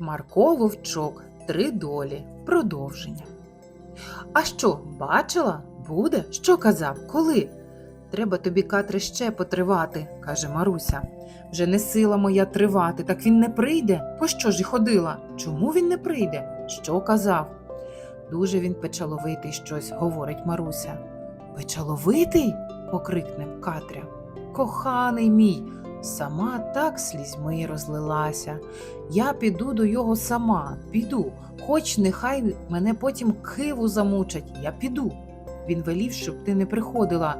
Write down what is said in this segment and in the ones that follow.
Марко Вовчок Три долі. Продовження. А що, бачила? Буде? Що казав? Коли? Треба тобі, Катре, ще потривати, каже Маруся. Вже не сила моя тривати, так він не прийде. По що ж і ходила? Чому він не прийде? Що казав? Дуже він печаловитий щось, говорить Маруся. Печаловитий? покрикне Катря. Коханий мій, сама так слізьми розлилася. Я піду до його сама, піду, хоч нехай мене потім киву замучать, я піду. Він велів, щоб ти не приходила.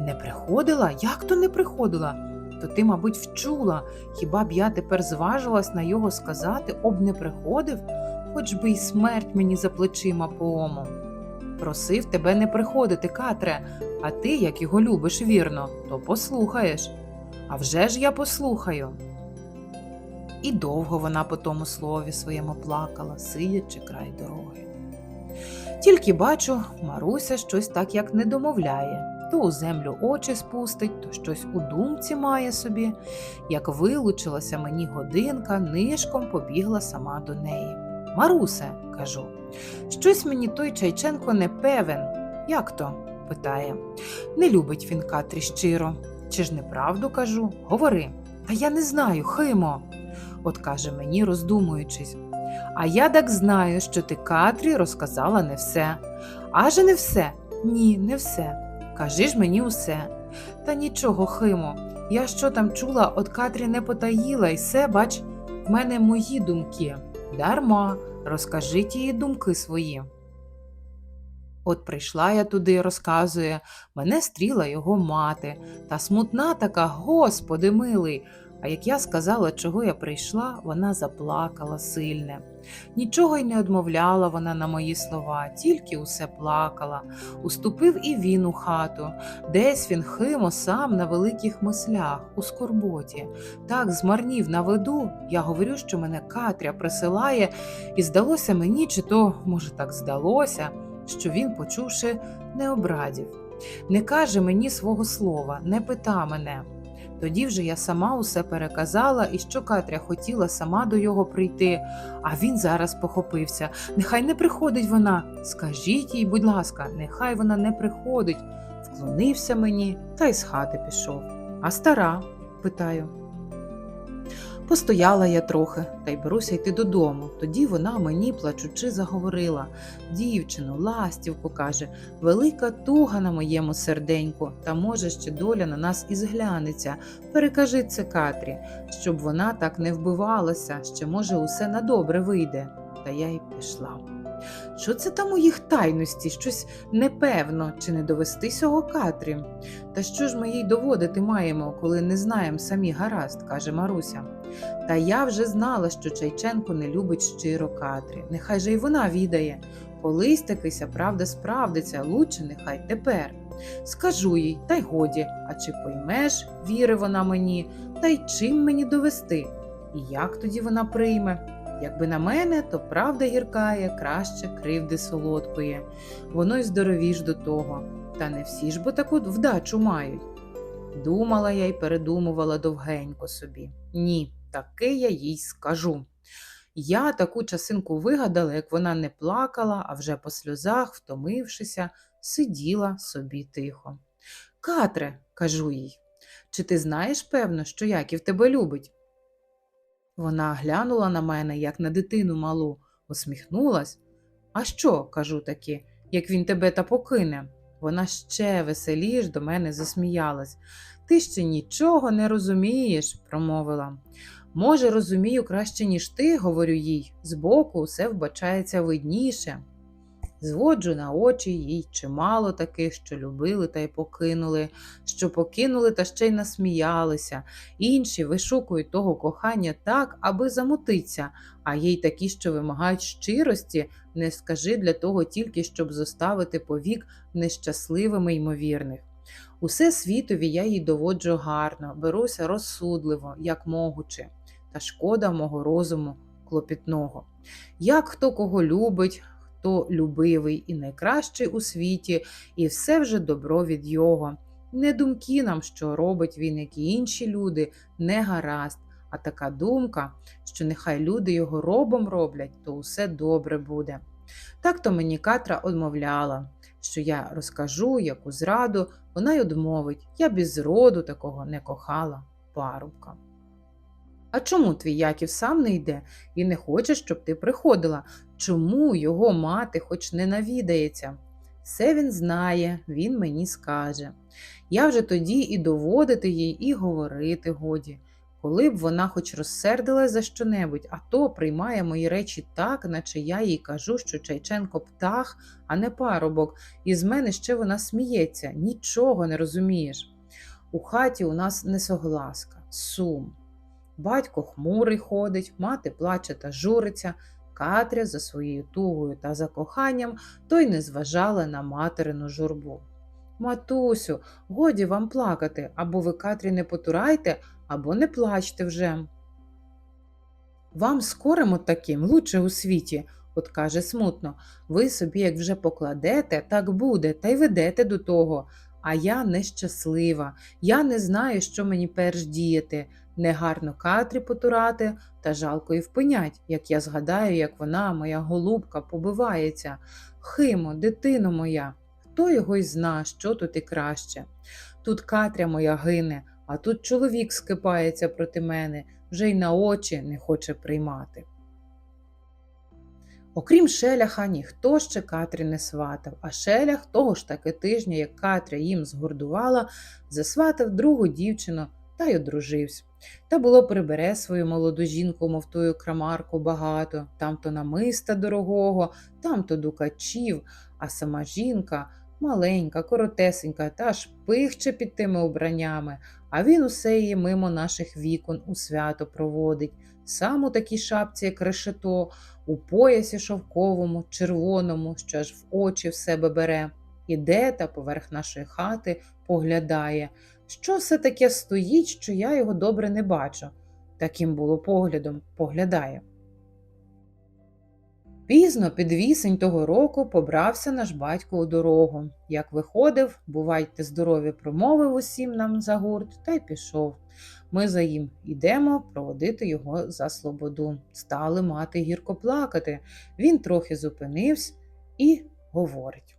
Не приходила? Як то не приходила? То ти, мабуть, вчула. Хіба б я тепер зважилась на його сказати, об не приходив, хоч би й смерть мені за плечима поомом. Просив тебе не приходити, Катре, а ти, як його любиш вірно, то послухаєш. А вже ж я послухаю. І довго вона по тому слові своєму плакала, сидячи край дороги. Тільки бачу, Маруся щось так як не домовляє. То у землю очі спустить, то щось у думці має собі. Як вилучилася мені годинка, нишком побігла сама до неї. Марусе, кажу, щось мені той Чайченко не певен. Як то? питає. Не любить він Катрі щиро. Чи ж неправду кажу? Говори. Та я не знаю, Химо. От каже мені, роздумуючись. А я так знаю, що ти Катрі розказала не все. Аже не все? Ні, не все. Кажи ж мені усе. Та нічого, Химо. Я що там чула, от Катрі не потаїла, і все, бач, в мене мої думки. Дарма, розкажіть її думки свої. От прийшла я туди, розказує, мене стріла його мати, та смутна така, господи милий. А як я сказала, чого я прийшла, вона заплакала сильне. Нічого й не одмовляла вона на мої слова, тільки усе плакала. Уступив і він у хату. Десь він химо сам на великих мислях, у скорботі. Так змарнів на виду, я говорю, що мене Катря присилає, і здалося мені, чи то, може, так здалося, що він, почувши, не обрадів. Не каже мені свого слова, не пита мене. Тоді вже я сама усе переказала, і що Катря хотіла сама до його прийти, а він зараз похопився. Нехай не приходить вона. Скажіть їй, будь ласка, нехай вона не приходить. Вклонився мені та й з хати пішов. А стара? питаю. Постояла я трохи та й беруся йти додому. Тоді вона мені, плачучи, заговорила Дівчину, ластівку, каже, велика туга на моєму серденьку, та може ще доля на нас і зглянеться. Перекажи це Катрі, щоб вона так не вбивалася, ще, може, усе на добре вийде. Та я й пішла. Що це там у їх тайності? Щось непевно, чи не довести сього Катрі? Та що ж ми їй доводити маємо, коли не знаємо самі гаразд, каже Маруся. Та я вже знала, що Чайченко не любить щиро Катрі. Нехай же й вона відає. Колись такися правда справдиться, лучше нехай тепер. Скажу їй, та й годі, а чи поймеш, віри вона мені, та й чим мені довести? І як тоді вона прийме? Якби на мене, то правда гіркає, краще кривди солодкої. Воно й здоровіш до того. Та не всі ж бо таку вдачу мають. Думала я й передумувала довгенько собі. Ні, таки я їй скажу. Я таку часинку вигадала, як вона не плакала, а вже по сльозах, втомившися, сиділа собі тихо. Катре, кажу їй, чи ти знаєш, певно, що Яків тебе любить? Вона глянула на мене, як на дитину малу, усміхнулась. А що, кажу таки, як він тебе та покине? Вона ще веселіш до мене засміялась. Ти ще нічого не розумієш, промовила. Може, розумію краще, ніж ти, говорю їй, збоку все вбачається видніше. Зводжу на очі їй чимало таких, що любили та й покинули, що покинули та ще й насміялися. Інші вишукують того кохання так, аби замутиться, а є й такі, що вимагають щирості, не скажи для того тільки, щоб зоставити повік нещасливими ймовірних. Усе світові я їй доводжу гарно, беруся розсудливо, як могучи, та шкода мого розуму клопітного. Як хто кого любить, хто любивий і найкращий у світі, і все вже добро від його. Не думки нам, що робить він, як і інші люди, не гаразд, а така думка, що нехай люди його робом роблять, то усе добре буде. Так то мені Катра одмовляла, що я розкажу, яку зраду, вона й одмовить, я без роду такого не кохала парубка. А чому твій Яків сам не йде і не хоче, щоб ти приходила? Чому його мати хоч не навідається? Все він знає, він мені скаже. Я вже тоді і доводити їй, і говорити годі. Коли б вона хоч розсердилась за щонебудь, а то приймає мої речі так, наче я їй кажу, що Чайченко птах, а не парубок, і з мене ще вона сміється, нічого не розумієш. У хаті у нас несогласка, сум. Батько хмурий ходить, мати плаче та журиться, Катря за своєю тугою та закоханням то й не зважала на материну журбу. Матусю, годі вам плакати, або ви Катрі не потурайте, або не плачте вже. Вам скорим таким лучше у світі, от каже смутно. Ви собі, як вже покладете, так буде, та й ведете до того. А я нещаслива, я не знаю, що мені перш діяти. Негарно Катрі потурати, та жалко і впинять, як я згадаю, як вона, моя голубка, побивається. Химо, дитино моя, хто його й зна, що тут і краще. Тут Катря моя гине, а тут чоловік скипається проти мене, вже й на очі не хоче приймати. Окрім шеляха, ніхто ще Катрі не сватав, а шелях того ж таки тижня, як Катря їм згордувала, засватав другу дівчину та й одружився. Та було прибере свою молоду жінку, мов тую крамарку багато, там то намиста дорогого, там то дукачів, а сама жінка маленька, коротесенька, та аж пихче під тими убраннями, а він усе її мимо наших вікон у свято проводить, сам у такій шапці, як решето, у поясі шовковому, червоному, що аж в очі в себе бере, іде та поверх нашої хати поглядає. Що все таке стоїть, що я його добре не бачу? Таким було поглядом поглядає. Пізно під вісень того року побрався наш батько у дорогу. Як виходив, бувайте здорові, промовив усім нам за гурт, та й пішов. Ми за їм ідемо проводити його за слободу. Стали мати гірко плакати. Він трохи зупинився і говорить.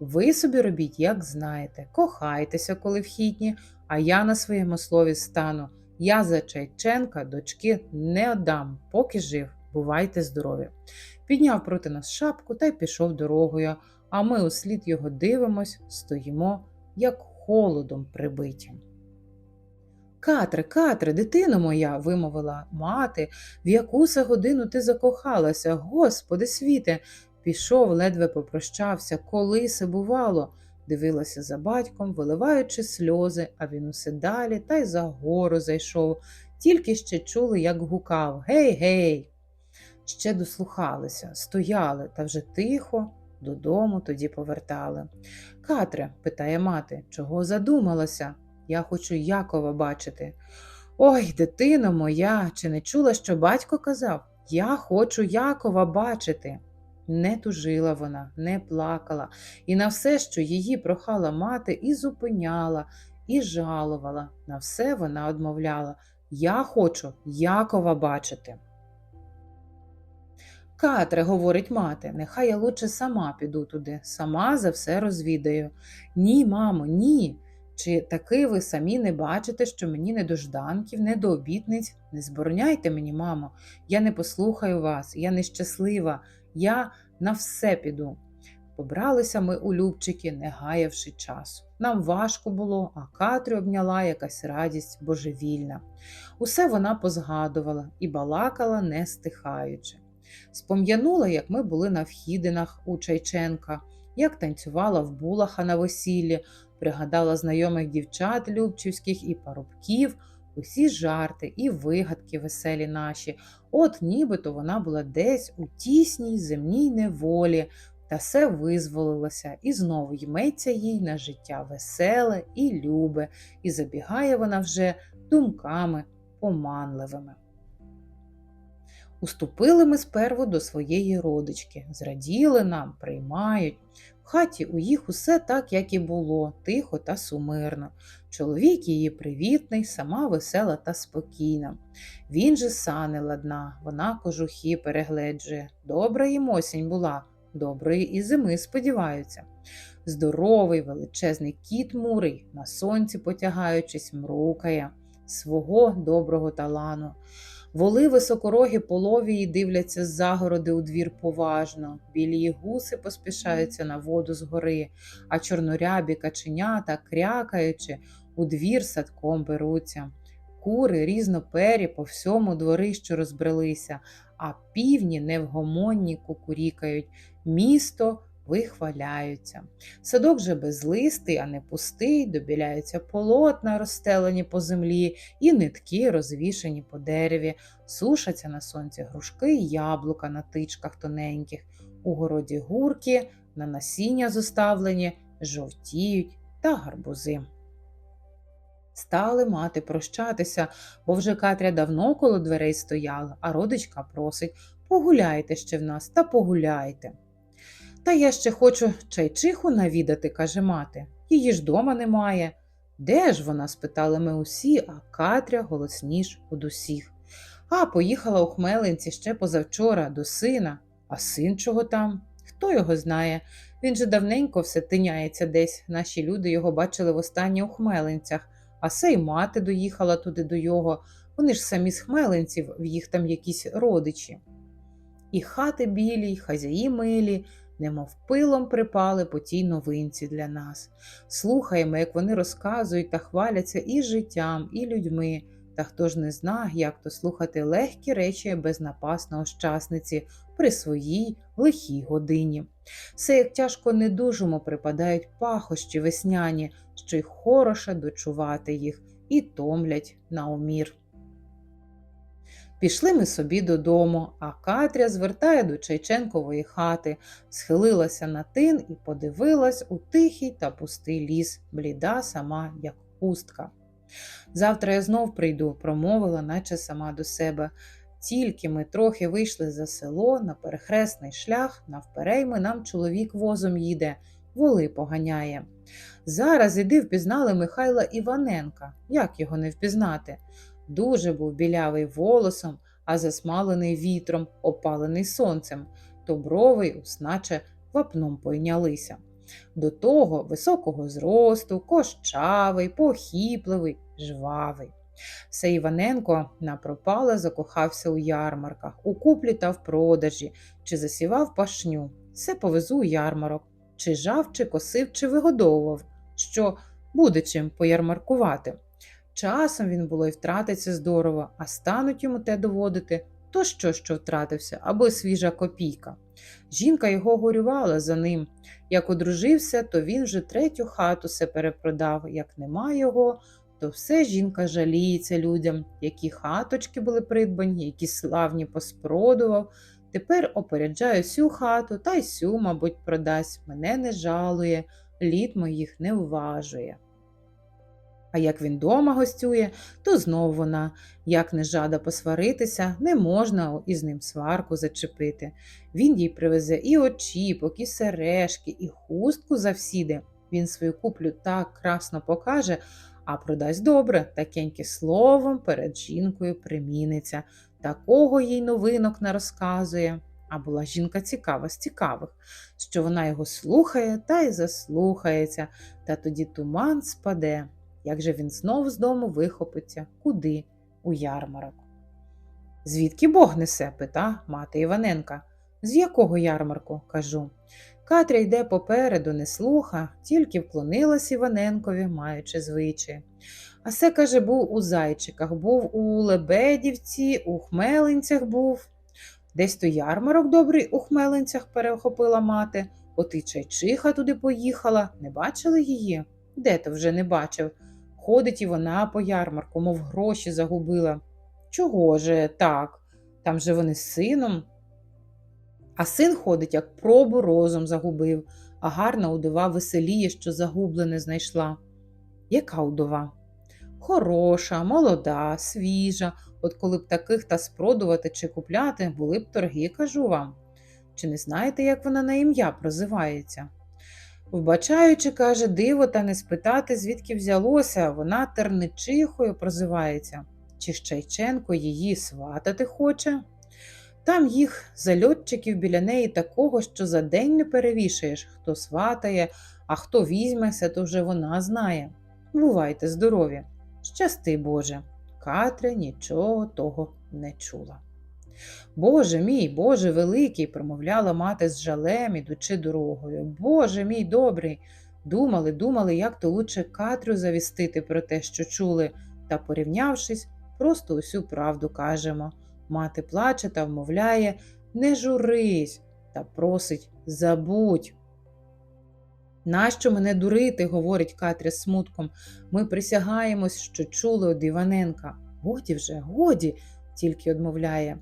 Ви собі робіть, як знаєте, кохайтеся, коли вхідні, а я на своєму слові стану. Я за Чайченка дочки не отдам, поки жив. Бувайте здорові. Підняв проти нас шапку та й пішов дорогою, а ми услід його дивимось, стоїмо, як холодом прибиті. Катре, Катре, дитино моя, вимовила мати, в яку се годину ти закохалася, Господи світе, пішов, ледве попрощався, коли се бувало, дивилася за батьком, виливаючи сльози, а він усе далі та й за гору зайшов, тільки ще чули, як гукав Гей, гей. Ще дослухалися, стояли та вже тихо додому тоді повертали. Катре, питає мати, чого задумалася? Я хочу Якова бачити. Ой, дитино моя, чи не чула, що батько казав? Я хочу Якова бачити. Не тужила вона, не плакала, і на все, що її прохала мати, і зупиняла, і жалувала. На все вона одмовляла Я хочу Якова бачити. Катре, говорить мати, нехай я лучше сама піду туди, сама за все розвідаю. Ні, мамо, ні. Чи таки ви самі не бачите, що мені не до жданків, не до обітниць? Не збороняйте мені, мамо, я не послухаю вас, я нещаслива, я на все піду. Побралися ми у Любчики, не гаявши часу. Нам важко було, а Катрю обняла якась радість божевільна. Усе вона позгадувала і балакала, не стихаючи. Спом'янула, як ми були на вхідинах у Чайченка, як танцювала в булаха на весіллі, пригадала знайомих дівчат любчівських і парубків, усі жарти і вигадки веселі наші. От нібито вона була десь у тісній земній неволі, та все визволилося, і знову йметься їй на життя веселе і любе, і забігає вона вже думками поманливими. Уступили ми сперву до своєї родички, зраділи нам, приймають. В хаті у їх усе так, як і було, тихо та сумирно. Чоловік її привітний, сама весела та спокійна. Він же сани ладна, вона кожухи перегледжує. Добра їм осінь була, доброї і зими сподіваються. Здоровий величезний кіт мурий, на сонці потягаючись, мрукає свого доброго талану. Воли високорогі половії дивляться з загороди у двір поважно, білі гуси поспішаються на воду з гори, а чорнорябі каченята, крякаючи, у двір садком беруться. Кури різнопері по всьому дворищу розбрелися, а півні невгомонні кукурікають, місто вихваляються. Садок же безлистий, а не пустий, добіляються полотна, розстелені по землі, і нитки розвішені по дереві, сушаться на сонці грушки й яблука на тичках тоненьких, у городі гурки, на насіння зоставлені, жовтіють та гарбузи. Стали мати прощатися, бо вже Катря давно коло дверей стояла, а родичка просить погуляйте ще в нас та погуляйте. Та я ще хочу чайчиху навідати, каже мати. Її ж дома немає. Де ж вона? спитали ми усі, а Катря голосніш од усіх. А поїхала у Хмелинці ще позавчора до сина, а син чого там? Хто його знає? Він же давненько все тиняється десь. Наші люди його бачили востаннє у Хмелинцях, а се й мати доїхала туди до його. Вони ж самі з Хмелинців, в їх там якісь родичі. І хати білі, й хазяї милі, немов пилом припали по тій новинці для нас. Слухаємо, як вони розказують та хваляться і життям, і людьми. Та хто ж не зна, як то слухати легкі речі безнапасного щасниці при своїй лихій годині. Все як тяжко недужому припадають пахощі весняні, що й хороше дочувати їх, і томлять на умір. Пішли ми собі додому, а Катря звертає до Чайченкової хати, схилилася на тин і подивилась у тихий та пустий ліс, бліда сама, як хустка. Завтра я знов прийду, промовила, наче сама до себе. Тільки ми трохи вийшли за село на перехресний шлях, навперейми нам чоловік возом їде, воли поганяє. Зараз іди впізнали Михайла Іваненка. Як його не впізнати? Дуже був білявий волосом, а засмалений вітром, опалений сонцем, то брови й усначе вапном пойнялися. До того високого зросту, кощавий, похіпливий, жвавий. Все Іваненко напропале закохався у ярмарках, у куплі та в продажі, чи засівав пашню, все повезу у ярмарок, чи жав, чи косив, чи вигодовував, що буде чим поярмаркувати. Часом він було й втратиться здорово, а стануть йому те доводити, то що, що втратився, або свіжа копійка. Жінка його горювала за ним. Як одружився, то він вже третю хату се перепродав. Як нема його, то все жінка жаліється людям, які хаточки були придбані, які славні поспродував. Тепер опереджає всю хату та й сю, мабуть, продасть. Мене не жалує, літ моїх не вважує. А як він дома гостює, то знов вона, як не жада посваритися, не можна із ним сварку зачепити. Він їй привезе і очіпок, і сережки, і хустку завсіди. Він свою куплю так красно покаже, а продасть добре, такеньке словом перед жінкою приміниться, такого їй новинок не розказує. А була жінка цікава з цікавих, що вона його слухає та й заслухається, та тоді туман спаде. Як же він знов з дому вихопиться, куди? У ярмарок. Звідки Бог несе? пита мати Іваненка. З якого ярмарку? кажу. Катря йде попереду, не слуха, тільки вклонилась Іваненкові, маючи звичай. А се, каже, був у зайчиках, був у Лебедівці, у Хмелинцях був. Десь то ярмарок добрий у Хмелинцях перехопила мати, от і чайчиха туди поїхала. Не бачили її? Де то вже не бачив? Ходить і вона по ярмарку, мов гроші загубила. Чого же так? Там же вони з сином. А син ходить, як пробу розум загубив, а гарна удова веселіє, що загублене знайшла. Яка удова? Хороша, молода, свіжа, от коли б таких та спродувати чи купляти, були б торги, кажу вам. Чи не знаєте, як вона на ім'я прозивається? Вбачаючи, каже, диво та не спитати, звідки взялося, вона терничихою прозивається. Чи Щайченко її сватати хоче? Там їх зальотчиків біля неї такого, що за день не перевішаєш, хто сватає, а хто візьметься, то вже вона знає. Бувайте здорові, щасти Боже. Катря нічого того не чула. Боже мій, Боже великий, промовляла мати з жалем, ідучи дорогою. Боже мій добрий. Думали, думали, як то лучше Катрю завістити про те, що чули, та, порівнявшись, просто усю правду кажемо. Мати плаче та вмовляє не журись та просить забудь. Нащо мене дурити, говорить Катря смутком. Ми присягаємось, що чули од Іваненка. Годі вже, годі, тільки одмовляє.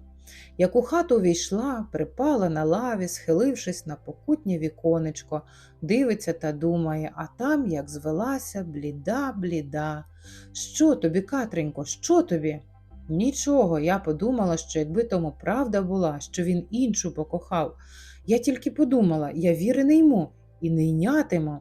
Як у хату увійшла, припала на лаві, схилившись на покутнє віконечко, дивиться та думає, а там, як звелася, бліда, бліда. Що тобі, Катренько, що тобі? Нічого, я подумала, що якби тому правда була, що він іншу покохав. Я тільки подумала, я віри не йму і не йнятиму.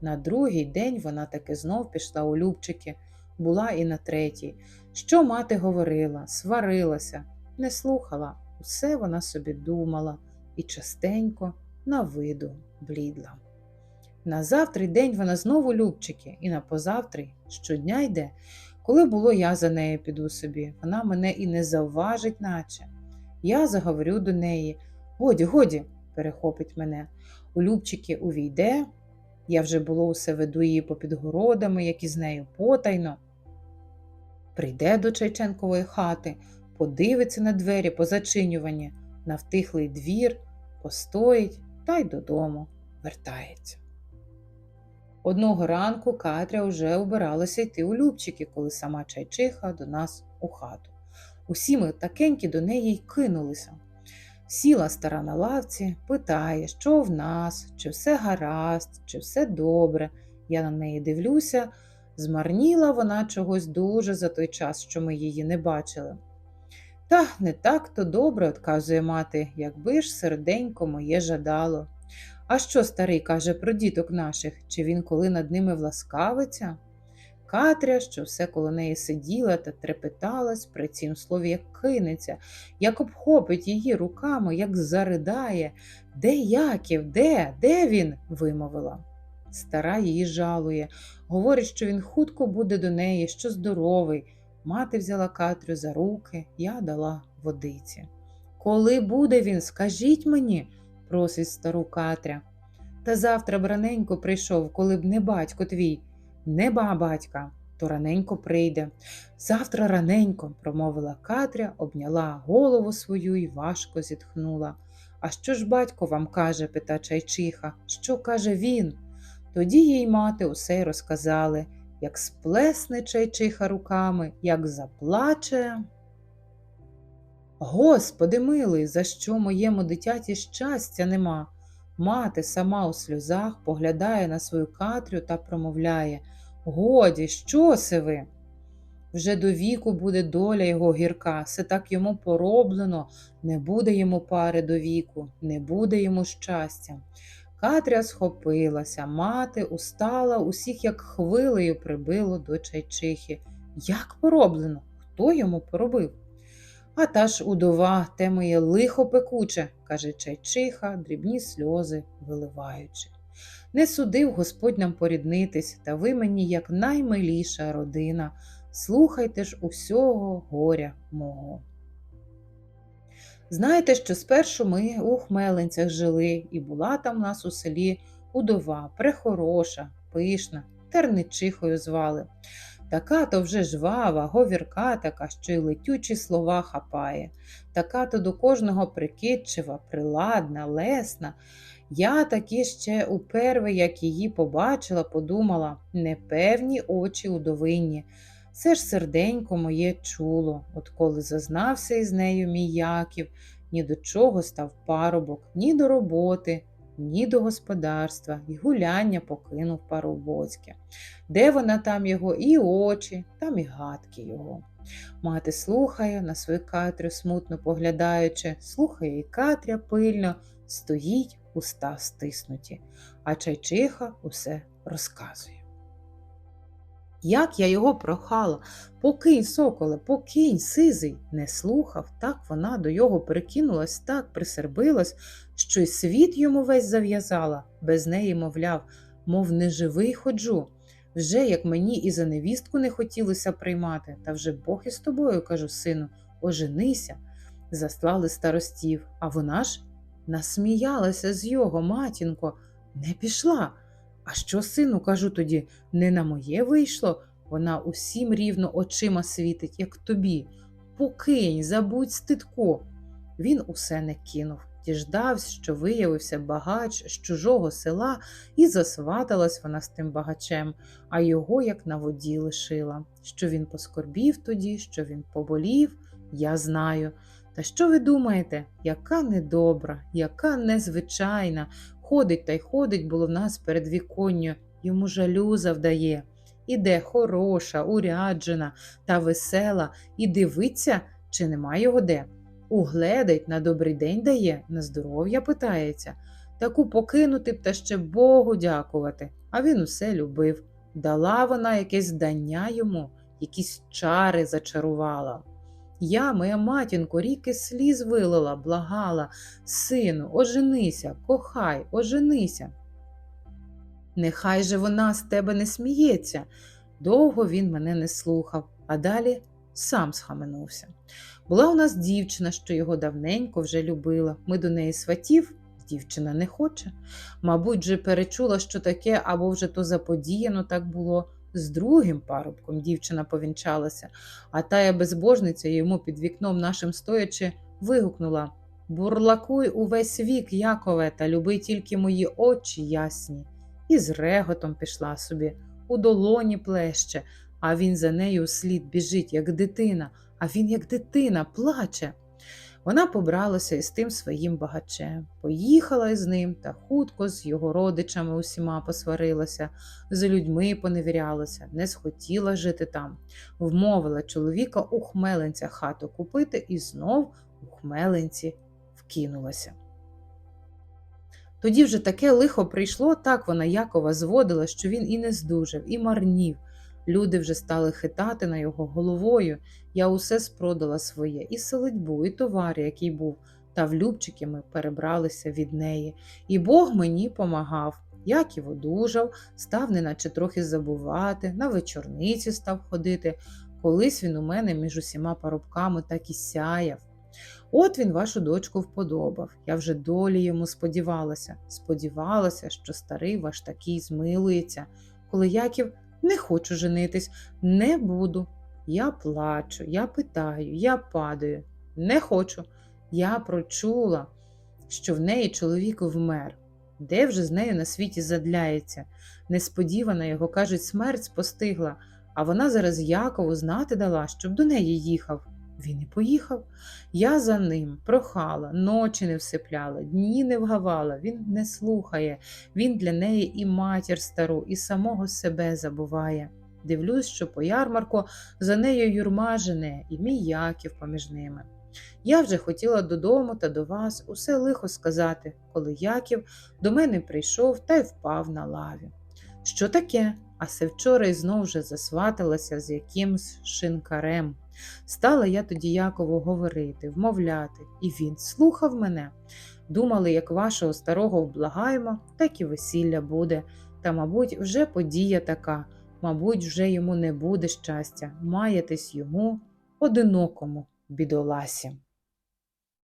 На другий день вона таки знов пішла у Любчики, була і на третій. Що мати говорила, сварилася, не слухала, усе вона собі думала і частенько на виду блідла. На завтрий день вона знову Любчики, і на позавтрий щодня йде. Коли було, я за нею піду собі, вона мене і не завважить, наче. Я заговорю до неї. Годі, годі, перехопить мене. У Любчики увійде. Я вже було усе веду її попід городами, як із нею потайно. Прийде до Чайченкової хати, подивиться на двері позачинювані, на втихлий двір, постоїть та й додому вертається. Одного ранку Катря вже убиралася йти у Любчики, коли сама чайчиха до нас у хату. Усі ми такенькі до неї й кинулися. Сіла стара на лавці, питає, що в нас, чи все гаразд, чи все добре. Я на неї дивлюся, змарніла вона чогось дуже за той час, що ми її не бачили. Та не так то добре, отказує мати, якби ж серденько моє жадало. А що старий каже про діток наших, чи він коли над ними власкавиться? Катря, що все коло неї сиділа та трепеталась при цім слові, як кинеться, як обхопить її руками, як заридає. Де Яків? Де? Де він? вимовила. Стара її жалує, говорить, що він хутко буде до неї, що здоровий. Мати взяла Катрю за руки, я дала водиці. Коли буде він, скажіть мені, просить стару Катря. Та завтра б раненько прийшов, коли б не батько твій. Не ба батька, то раненько прийде. Завтра раненько, промовила Катря, обняла голову свою і важко зітхнула. А що ж батько вам каже? пита чайчиха. Що каже він? Тоді їй мати усе й розказали, як сплесне чайчиха руками, як заплаче. Господи милий, за що моєму дитяті щастя нема? Мати сама у сльозах поглядає на свою Катрю та промовляє Годі, що се ви? Вже до віку буде доля його гірка, все так йому пороблено, не буде йому пари до віку, не буде йому щастя. Катря схопилася, мати устала, усіх як хвилею прибило до чайчихи. Як пороблено? Хто йому поробив? А та ж удова, те моє лихо пекуче, каже чайчиха, дрібні сльози виливаючи. Не судив Господь нам поріднитись, та ви мені, як наймиліша родина, слухайте ж усього горя мого. Знаєте, що спершу ми у Хмелинцях жили, і була там у нас у селі удова, прехороша, пишна, терничихою звали. Така то вже жвава, говірка така, що й летючі слова хапає, така то до кожного прикидчива, приладна, лесна. Я таки ще уперве, як її побачила, подумала непевні очі удовинні. Це ж серденько моє чуло, от коли зазнався із нею мій Яків, ні до чого став парубок, ні до роботи, ні до господарства, і гуляння покинув парубоцьке. Де вона там його і очі, там і гадки його. Мати слухає на свою Катрю, смутно поглядаючи, слухає і Катря пильно, стоїть, уста стиснуті, а чайчиха усе розказує. Як я його прохала, покинь, соколе, покинь, сизий, не слухав, так вона до його прикинулась, так присербилась, що й світ йому весь зав'язала, без неї, мовляв, мов неживий ходжу. Вже як мені і за невістку не хотілося приймати, та вже Бог із тобою, кажу, сину, оженися. Заслали старостів, а вона ж насміялася з його, матінко, не пішла. А що, сину, кажу тоді, не на моє вийшло? Вона усім рівно очима світить, як тобі. Покинь, забудь стидко. Він усе не кинув, діждався, що виявився багач з чужого села, і засваталась вона з тим багачем, а його як на воді лишила. Що він поскорбів тоді, що він поболів, я знаю. Та що ви думаєте, яка недобра, яка незвичайна, ходить та й ходить було в нас перед віконню, йому жалю завдає. Іде хороша, уряджена та весела, і дивиться, чи нема його де. Угледить, на добрий день дає, на здоров'я питається. Таку покинути б та ще Богу дякувати, а він усе любив. Дала вона якесь дання йому, якісь чари зачарувала. Я, моя матінко, ріки сліз вилила, благала, сину, оженися, кохай, оженися. Нехай же вона з тебе не сміється. Довго він мене не слухав, а далі сам схаменувся. Була у нас дівчина, що його давненько вже любила. Ми до неї сватів, дівчина не хоче. Мабуть, же перечула, що таке, або вже то заподіяно так було. З другим парубком дівчина повінчалася, а тая безбожниця йому під вікном нашим стоячи вигукнула Бурлакуй увесь вік, Якове, та люби тільки мої очі ясні. І з реготом пішла собі, у долоні плеще, а він за нею слід біжить, як дитина, а він, як дитина, плаче. Вона побралася із тим своїм багачем, поїхала із ним та хутко з його родичами усіма посварилася, з людьми поневірялася, не схотіла жити там, вмовила чоловіка у хмеленця хату купити і знов у хмеленці вкинулася. Тоді вже таке лихо прийшло, так вона Якова зводила, що він і не здужав, і марнів. Люди вже стали хитати на його головою. Я усе спродала своє, і селитьбу, і товар, який був, та в Любчики ми перебралися від неї. І Бог мені помагав. Яків одужав, став неначе трохи забувати, на вечорниці став ходити. Колись він у мене між усіма парубками так і сяяв. От він вашу дочку вподобав. Я вже долі йому сподівалася. Сподівалася, що старий ваш такий змилується. Коли Яків не хочу женитись, не буду. Я плачу, я питаю, я падаю. Не хочу. Я прочула, що в неї чоловік вмер. Де вже з нею на світі задляється? Несподівана його, кажуть, смерть спостигла, а вона зараз Якову знати дала, щоб до неї їхав. Він і поїхав. Я за ним прохала, ночі не всипляла, дні не вгавала, він не слухає, він для неї і матір стару, і самого себе забуває. Дивлюсь, що по ярмарку за нею юрма жене, і мій Яків поміж ними. Я вже хотіла додому та до вас усе лихо сказати, коли Яків до мене прийшов та й впав на лаві. Що таке? А се вчора й знов вже засваталася з якимсь шинкарем. Стала я тоді Якову говорити, вмовляти, і він слухав мене. Думали, як вашого старого вблагаємо, так і весілля буде. Та, мабуть, вже подія така, мабуть, вже йому не буде щастя, маєтесь йому одинокому бідоласі.